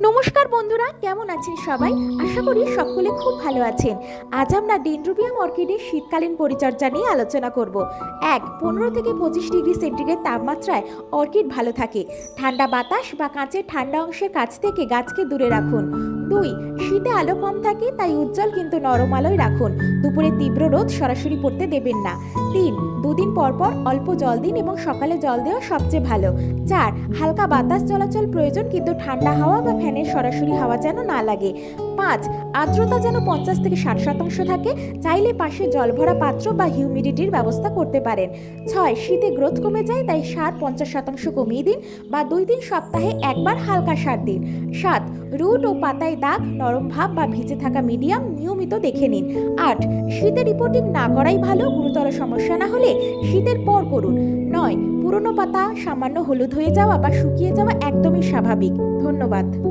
নমস্কার বন্ধুরা, কেমন আছেন সবাই? আশা করি সকলে খুব ভালো আছেন। আজ আমরা ডেন্ড্রোবিয়াম অর্কিডের শীতকালীন পরিচর্যা নিয়ে আলোচনা করব। এক, পনেরো থেকে পঁচিশ ডিগ্রি সেন্টিগ্রেড তাপমাত্রায় অর্কিড ভালো থাকে। ঠান্ডা বাতাস বা কাঁচের ঠান্ডা অংশের কাছ থেকে গাছকে দূরে রাখুন। দুই, শীতে আলো কম থাকে, তাই উজ্জ্বল কিন্তু নরম আলোয় রাখুন। দুপুরে তীব্র রোদ সরাসরি পড়তে দেবেন না। তিন, দুদিন পর পর অল্প জল দিন এবং সকালে জল দেওয়া সবচেয়ে ভালো। চার, হালকা বাতাস চলাচল প্রয়োজন কিন্তু ঠান্ডা হাওয়া বা ফ্যানের সরাসরি হাওয়া যেন না লাগে। পাঁচ, আর্দ্রতা যেন পঞ্চাশ থেকে ষাট শতাংশ থাকে, চাইলে পাশে জল ভরা পাত্র বা হিউমিডিটির ব্যবস্থা করতে পারেন। ছয়, শীতে গ্রোথ কমে যায়, তাই সার পঞ্চাশ শতাংশ কমিয়ে দিন বা দুই দিন সপ্তাহে একবার হালকা সার দিন। সাত, রুট ও পাতায় দাগ, নরম ভাব বা ভিজে থাকা মিডিয়াম নিয়মিত দেখে নিন। আট, শীতে রিপোর্টিং না করাই ভালো, গুরুতর সমস্যা না হলে শীতের পর করুন। নয়, পুরনো পাতা সামান্য হলুদ হয়ে যাওয়া বা শুকিয়ে যাওয়া একদমই স্বাভাবিক। ধন্যবাদ।